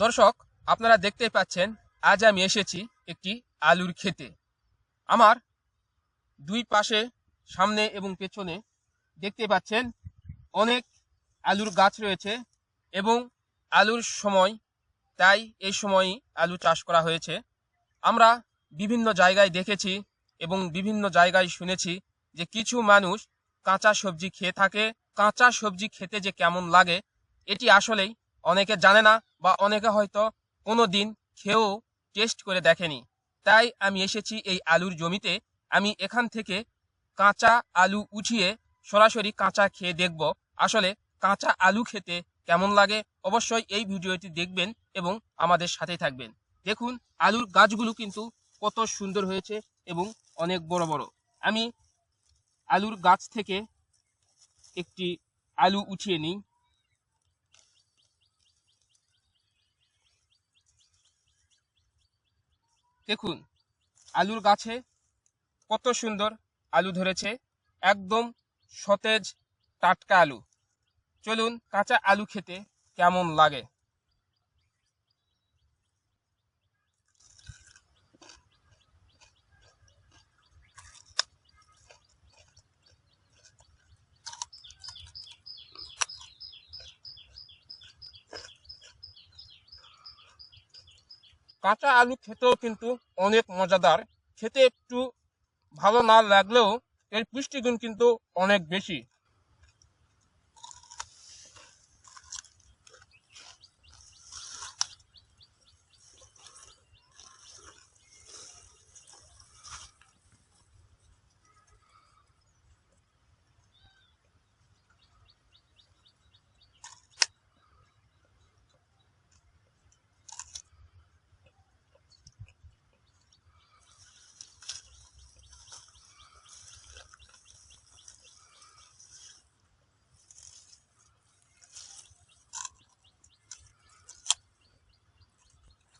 দর্শক, আপনারা দেখতে পাচ্ছেন, আজ আমি এসেছি একটি আলুর খেতে আমার দুই পাশে, সামনে এবং পেছনে দেখতে পাচ্ছেন অনেক আলুর গাছ রয়েছে এবং আলুর সময়, তাই এই সময়ই আলু চাষ করা হয়েছে। আমরা বিভিন্ন জায়গায় দেখেছি এবং বিভিন্ন জায়গায় শুনেছি যে কিছু মানুষ কাঁচা সবজি খেয়ে থাকে। কাঁচা সবজি খেতে যে কেমন লাগে, এটি আসলেই অনেকে জানে না বা অনেকে হয়তো কোনো দিন খেয়েও টেস্ট করে দেখেনি। তাই আমি এসেছি এই আলুর জমিতে। আমি এখান থেকে কাঁচা আলু উঠিয়ে সরাসরি কাঁচা খেয়ে দেখব। আসলে কাঁচা আলু খেতে কেমন লাগে অবশ্যই এই ভিডিওটি দেখবেন এবং আমাদের সাথে থাকবেন। দেখুন, আলুর গাছগুলো কিন্তু কত সুন্দর হয়েছে এবং অনেক বড় বড়। আমি আলুর গাছ থেকে একটি আলু উঠিয়ে নিই। দেখুন, আলুর গাছে কত সুন্দর আলু ধরেছে, একদম সতেজ টাটকা আলু। চলুন কাঁচা আলু খেতে কেমন লাগে। কাঁচা আলু খেতেও কিন্তু অনেক মজাদার। খেতে একটু ভালো না লাগলেও এর পুষ্টিগুণ কিন্তু অনেক বেশি।